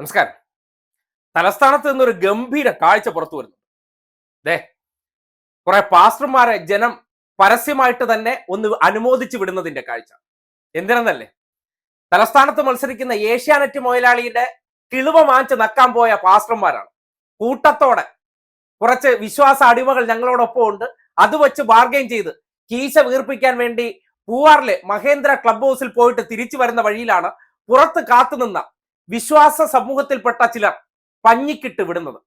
നമസ്കാരം. തലസ്ഥാനത്ത് നിന്നൊരു ഗംഭീര കാഴ്ച പുറത്തു വരുന്നു. ദേ കുറെ പാസ്റ്റർമാരെ ജനം പരസ്യമായിട്ട് തന്നെ ഒന്ന് അനുമോദിച്ചു വിടുന്നതിന്റെ കാഴ്ച. എന്തിനെന്നല്ലേ? തലസ്ഥാനത്ത് മത്സരിക്കുന്ന ഏഷ്യാനെറ്റ് മുതലാളിയുടെ കിളുവ മാഞ്ച് നക്കാൻ പോയ പാസ്റ്റർമാരാണ്. കൂട്ടത്തോടെ കുറച്ച് വിശ്വാസ അടിമകൾ ഞങ്ങളോടൊപ്പം ഉണ്ട്. അത് വെച്ച് ബാർഗെയിൻ ചെയ്ത് കീശ വീർപ്പിക്കാൻ വേണ്ടി പൂവാറിലെ മഹേന്ദ്ര ക്ലബ് ഹൗസിൽ പോയിട്ട് തിരിച്ചു വരുന്ന വഴിയിലാണ് പുറത്ത് കാത്തുനിന്ന വിശ്വാസ സമൂഹത്തിൽപ്പെട്ട ചിലർ പഞ്ഞിക്കിട്ട് വിടുന്നത്.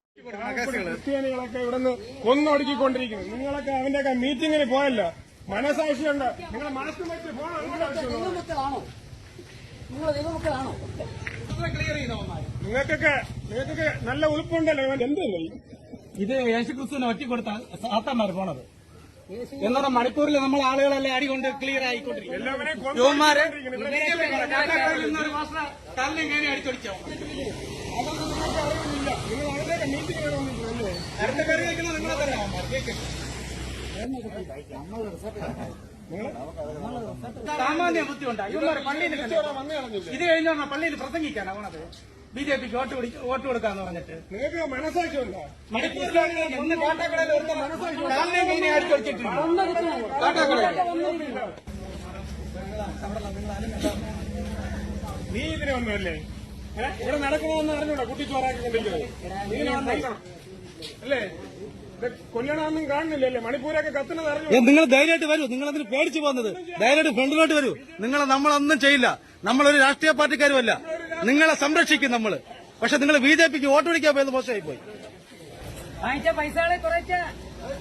ക്രിസ്ത്യാനികളൊക്കെ ഇവിടുന്ന് കൊന്നൊടുക്കിക്കൊണ്ടിരിക്കുന്നു. നിങ്ങളൊക്കെ അവന്റെയൊക്കെ മീറ്റിങ്ങിന് പോയല്ലോ. മനസാക്ഷിയുണ്ട് നിങ്ങളെ മനസ്സും വെച്ച് പോകണം. നിങ്ങൾക്കൊക്കെ നിങ്ങൾക്കൊക്കെ നല്ല ഉളുപ്പുണ്ടല്ലോ ഇവൻ. എന്ത്? ഇത് യേശുക്രിസ്തുവിനെ ഒറ്റ കൊടുത്താൽ സാത്താന്മാർ പോണത്. എന്നാൽ മണിപ്പൂരിൽ നമ്മൾ ആളുകളെല്ലാം അടികൊണ്ട് ക്ലിയർ ആയിക്കൊണ്ടിരിക്കും യുവന്മാരെ. കല്ലും കയറി അടിച്ചൊടിച്ചോ? അടുത്ത കയറി വയ്ക്കുന്നത് നിങ്ങളെ തന്നെ. സാമാന്യ ബുദ്ധി ഉണ്ടായി ഇവന്മാർ പള്ളിയിൽ ഇത് കഴിഞ്ഞാൽ പള്ളിയിൽ പ്രസംഗിക്കാനാ പോണത്. ബി ജെ പിക്ക് വോട്ട് പിടിച്ച് വോട്ട് കൊടുക്കാന്ന് പറഞ്ഞിട്ട്. നിങ്ങൾക്ക് മനസാക്ഷി ഉണ്ടോ മണിപ്പൂരിലാണ് ഇന്ന് കാട്ടാക്കടയിൽ ഒരുത്ത മനസ്സാക്ഷി കല്ലും കയറി അടിച്ചൊടിച്ചിട്ടുണ്ട് കാട്ടാക്കടയിൽ. നീ ഇതിനെ ഒന്നുമല്ലേ? ഇവിടെ നടക്കണമെന്ന് അറിഞ്ഞൂടാ കുട്ടിച്ചോറാക്കി കൊണ്ടിരിക്കുന്നത്. നീ അല്ലേ? കൊല്ലണമെന്നും കാണുന്നില്ലല്ലേ? മണിപ്പൂരൊക്കെ കത്തുന്നത് അറിഞ്ഞു നിങ്ങൾ ധൈര്യമായിട്ട് വരൂ. നിങ്ങൾ അതിന് പേടിച്ചു പോകുന്നത്. ധൈര്യമായിട്ട് ഫ്രണ്ടിലോട്ട് വരൂ. നിങ്ങളെ നമ്മളൊന്നും ചെയ്യില്ല. നമ്മളൊരു രാഷ്ട്രീയ പാർട്ടിക്കാരുമല്ല. നിങ്ങളെ സംരക്ഷിക്കും നമ്മൾ പക്ഷെ നിങ്ങൾ ബി ജെ പിക്ക് വോട്ട് പിടിക്കാൻ പോയത് മോശമായി പോയി വാങ്ങിച്ച പൈസകളെ കുറച്ച്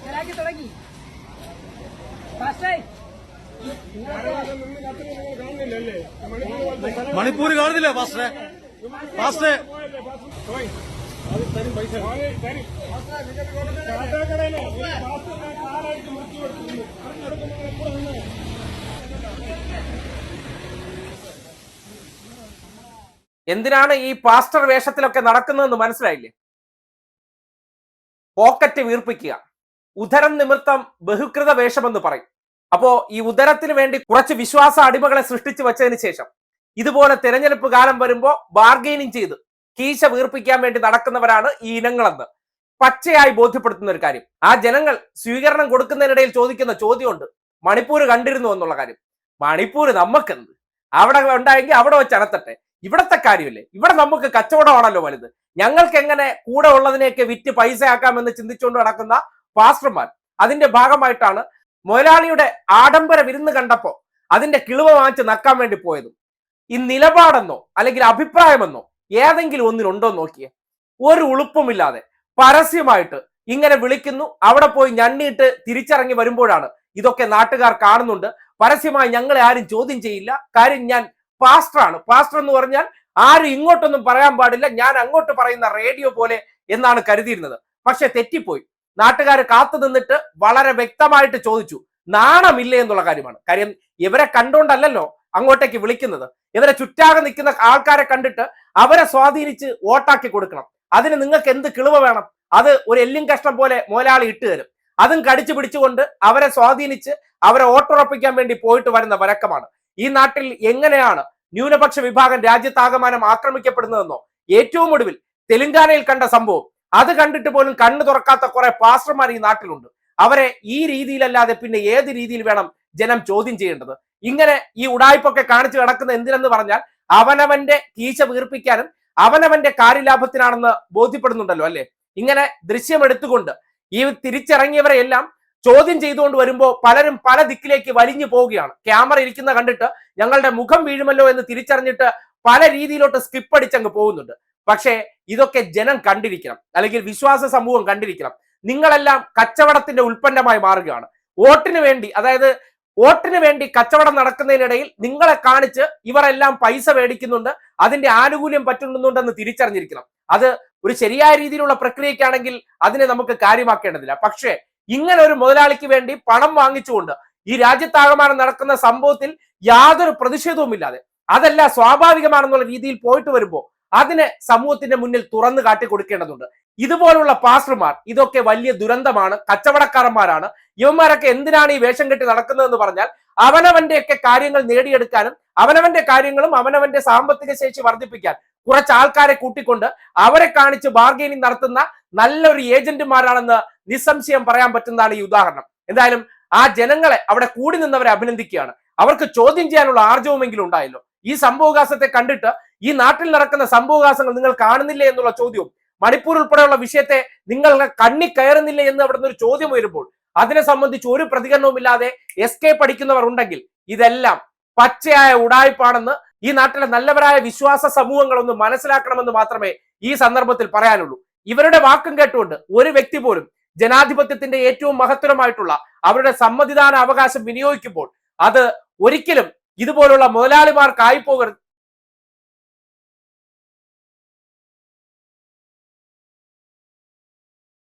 ചിലാക്കി തുടങ്ങി. മണിപ്പൂർ കാണുന്നില്ലേ ഫാസ്റ്റേ? കാണുന്നില്ല പാസ്റ്ററെ പാസ്റ്ററെ പോയല്ലേ പാസ്? പോയി. അത് തരും പൈസ. മോനെ, തരും. കാട്ടാക്കടയിലെ ഈ പാസ്റ്റിനെ കാലായിട്ട് മുറിച്ച് കൊടുക്കുന്നു. അറിഞ്ഞെടുക്കുമ്പോൾ നിങ്ങൾ എപ്പോ വന്നു? എന്തിനാണ് ഈ പാസ്റ്റർ വേഷത്തിലൊക്കെ നടക്കുന്നതെന്ന് മനസ്സിലായില്ലേ? പോക്കറ്റ് വീർപ്പിക്കുക. ഉദരം നിമിത്തം ബഹുകൃത വേഷമെന്ന് പറയും. അപ്പോ ഈ ഉദരത്തിന് വേണ്ടി കുറച്ച് വിശ്വാസ അടിമകളെ സൃഷ്ടിച്ചു വെച്ചതിന് ശേഷം ഇതുപോലെ തെരഞ്ഞെടുപ്പ് കാലം വരുമ്പോൾ ബാർഗെയിനിങ് ചെയ്ത് കീശ വീർപ്പിക്കാൻ വേണ്ടി നടക്കുന്നവരാണ് ഈ ഇനങ്ങളെന്ന് പച്ചയായി ബോധ്യപ്പെടുത്തുന്ന ഒരു കാര്യം. ആ ജനങ്ങൾ സ്വീകരണം കൊടുക്കുന്നതിനിടയിൽ ചോദിക്കുന്ന ചോദ്യമുണ്ട്. മണിപ്പൂർ കണ്ടിരുന്നു എന്നുള്ള കാര്യം. മണിപ്പൂർ നമുക്കെന്ത് അവിടെ ഉണ്ടായെങ്കിൽ അവിടെ വെച്ച് അടത്തട്ടെ ഇവിടത്തെ കാര്യമില്ലേ? ഇവിടെ നമുക്ക് കച്ചവടമാണല്ലോ വലുത്. ഞങ്ങൾക്ക് എങ്ങനെ കൂടെ ഉള്ളതിനെയൊക്കെ വിറ്റ് പൈസ ആക്കാമെന്ന് ചിന്തിച്ചുകൊണ്ട് നടക്കുന്ന പാസ്റ്റർമാർ അതിന്റെ ഭാഗമായിട്ടാണ് മുതലാളിയുടെ ആഡംബര വിരുന്ന് കണ്ടപ്പോ അതിന്റെ കിളിവ് വാങ്ങിച്ച് നക്കാൻ വേണ്ടി പോയതും. ഈ നിലപാടെന്നോ അല്ലെങ്കിൽ അഭിപ്രായമെന്നോ ഏതെങ്കിലും ഒന്നിനുണ്ടോ നോക്കിയേ. ഒരു ഉളുപ്പുമില്ലാതെ പരസ്യമായിട്ട് ഇങ്ങനെ വിളിക്കുന്നു. അവിടെ പോയി ഞണ്ണിയിട്ട് തിരിച്ചിറങ്ങി വരുമ്പോഴാണ് ഇതൊക്കെ നാട്ടുകാർ കാണുന്നുണ്ട്. പരസ്യമായി ഞങ്ങളെ ആരും ചോദ്യം ചെയ്യില്ല. കാര്യം ഞാൻ പാസ്റ്ററാണ്. പാസ്റ്റർ എന്ന് പറഞ്ഞാൽ ആരും ഇങ്ങോട്ടൊന്നും പറയാൻ പാടില്ല. ഞാൻ അങ്ങോട്ട് പറയുന്ന റേഡിയോ പോലെ എന്നാണ് കരുതിയിരുന്നത്. പക്ഷെ തെറ്റിപ്പോയി. നാട്ടുകാർ കാത്തു നിന്നിട്ട് വളരെ വ്യക്തമായിട്ട് ചോദിച്ചു നാണമില്ലേ എന്നുള്ള കാര്യമാണ്. കാര്യം ഇവരെ കണ്ടോണ്ടല്ലോ അങ്ങോട്ടേക്ക് വിളിക്കുന്നത്. ഇവരെ ചുറ്റാകെ നിൽക്കുന്ന ആൾക്കാരെ കണ്ടിട്ട് അവരെ സ്വാധീനിച്ച് വോട്ടാക്കി കൊടുക്കണം. അതിന് നിങ്ങൾക്ക് എന്ത് കിളിവ് വേണം? അത് ഒരു എല്ലും കഷ്ണം പോലെ മോലാളി ഇട്ട് തരും. അതും കടിച്ചു പിടിച്ചുകൊണ്ട് അവരെ സ്വാധീനിച്ച് അവരെ വോട്ടുറപ്പിക്കാൻ വേണ്ടി പോയിട്ട് വരുന്ന വരക്കമാണ് ഈ നാട്ടിൽ എങ്ങനെയാണ് ന്യൂനപക്ഷ വിഭാഗം രാജ്യത്താകമാനം ആക്രമിക്കപ്പെടുന്നതെന്നോ? ഏറ്റവും ഒടുവിൽ തെലങ്കാനയിൽ കണ്ട സംഭവം. അത് കണ്ടിട്ട് പോലും കണ്ണു തുറക്കാത്ത കുറെ പാസ്റ്റർമാർ ഈ നാട്ടിലുണ്ട്. അവരെ ഈ രീതിയിലല്ലാതെ പിന്നെ ഏത് രീതിയിൽ വേണം ജനം ചോദ്യം ചെയ്യേണ്ടത്? ഇങ്ങനെ ഈ ഉടായ്പൊക്കെ കാണിച്ചു കിടക്കുന്ന എന്തിനെന്ന് പറഞ്ഞാൽ അവനവന്റെ കീശ വീർപ്പിക്കാനും അവനവന്റെ കാര്യലാഭത്തിനാണെന്ന് ബോധ്യപ്പെടുന്നുണ്ടല്ലോ അല്ലെ? ഇങ്ങനെ ദൃശ്യമെടുത്തുകൊണ്ട് ഈ തിരിച്ചിറങ്ങിയവരെ എല്ലാം ചോദ്യം ചെയ്തുകൊണ്ട് വരുമ്പോൾ പലരും പല ദിക്കിലേക്ക് വലിഞ്ഞു പോവുകയാണ്. ക്യാമറ ഇരിക്കുന്ന കണ്ടിട്ട് ഞങ്ങളുടെ മുഖം വീഴുമല്ലോ എന്ന് തിരിച്ചറിഞ്ഞിട്ട് പല രീതിയിലോട്ട് സ്കിപ്പ് അടിച്ചങ്ങ് പോകുന്നുണ്ട്. പക്ഷേ ഇതൊക്കെ ജനം കണ്ടിരിക്കണം. അല്ലെങ്കിൽ വിശ്വാസ സമൂഹം കണ്ടിരിക്കണം. നിങ്ങളെല്ലാം കച്ചവടത്തിന്റെ ഉൽപ്പന്നമായി മാറുകയാണ്. വോട്ടിന് വേണ്ടി അതായത് വോട്ടിന് വേണ്ടി കച്ചവടം നടക്കുന്നതിനിടയിൽ നിങ്ങളെ കാണിച്ച് ഇവരെല്ലാം പൈസ മേടിക്കുന്നുണ്ട് അതിന്റെ ആനുകൂല്യം പറ്റുന്നുണ്ടെന്ന് തിരിച്ചറിഞ്ഞിരിക്കണം. അത് ഒരു ശരിയായ രീതിയിലുള്ള പ്രക്രിയക്കാണെങ്കിൽ അതിനെ നമുക്ക് കാര്യമാക്കേണ്ടതില്ല. പക്ഷേ ഇങ്ങനെ ഒരു മുതലാളിക്ക് വേണ്ടി പണം വാങ്ങിച്ചുകൊണ്ട് ഈ രാജ്യത്താകമാനം നടക്കുന്ന സംഭവത്തിൽ യാതൊരു പ്രതിഷേധവുമില്ലാതെ അതല്ല സ്വാഭാവികമാണെന്നുള്ള രീതിയിൽ പോയിട്ട് വരുമ്പോൾ അതിനെ സമൂഹത്തിന്റെ മുന്നിൽ തുറന്നു കാട്ടി കൊടുക്കേണ്ടതുണ്ട്. ഇതുപോലുള്ള പാസ്റ്റർമാർ ഇതൊക്കെ വലിയ ദുരന്തമാണ് കച്ചവടക്കാരന്മാരാണ്. ഇവന്മാരൊക്കെ എന്തിനാണ് ഈ വേഷം കെട്ടി നടക്കുന്നതെന്ന് പറഞ്ഞാൽ അവനവന്റെയൊക്കെ കാര്യങ്ങൾ നേടിയെടുക്കാനും അവനവന്റെ കാര്യങ്ങളും അവനവന്റെ സാമ്പത്തിക ശേഷി വർദ്ധിപ്പിക്കാൻ കുറച്ച് ആൾക്കാരെ കൂട്ടിക്കൊണ്ട് അവരെ കാണിച്ച് ബാർഗെയിനിങ് നടത്തുന്ന നല്ലൊരു ഏജന്റുമാരാണെന്ന് നിസ്സംശയം പറയാൻ പറ്റുന്നതാണ് ഈ ഉദാഹരണം. എന്തായാലും ആ ജനങ്ങളെ അവിടെ കൂടി നിന്നവരെ അഭിനന്ദിക്കുകയാണ്. അവർക്ക് ചോദ്യം ചെയ്യാനുള്ള ആർജവമെങ്കിലും ഉണ്ടായല്ലോ. ഈ സംഭവകാസത്തെ കണ്ടിട്ട് ഈ നാട്ടിൽ നടക്കുന്ന സംഭവകാസങ്ങൾ നിങ്ങൾ കാണുന്നില്ലേ എന്നുള്ള ചോദ്യവും മണിപ്പൂർ ഉൾപ്പെടെയുള്ള വിഷയത്തെ നിങ്ങൾ കണ്ണി കയറുന്നില്ലേ എന്ന് അവിടെ ഒരു ചോദ്യം വരുമ്പോൾ അതിനെ സംബന്ധിച്ച് ഒരു പ്രതികരണവുമില്ലാതെ എസ്കേപ്പ് പഠിക്കുന്നവർ ഉണ്ടെങ്കിൽ ഇതെല്ലാം പച്ചയായ ഉടായ്പാണെന്ന് ഈ നാട്ടിലെ നല്ലവരായ വിശ്വാസ സമൂഹങ്ങളൊന്ന് മനസ്സിലാക്കണമെന്ന് മാത്രമേ ഈ സന്ദർഭത്തിൽ പറയാനുള്ളൂ. ഇവരുടെ വാക്കും കേട്ടുകൊണ്ട് ഒരു വ്യക്തി പോലും ജനാധിപത്യത്തിന്റെ ഏറ്റവും മഹത്തരമായിട്ടുള്ള അവരുടെ സമ്മതിദാന അവകാശം വിനിയോഗിക്കുമ്പോൾ അത് ഒരിക്കലും ഇതുപോലുള്ള മുതലാളിമാർക്കായി പോകരുത്.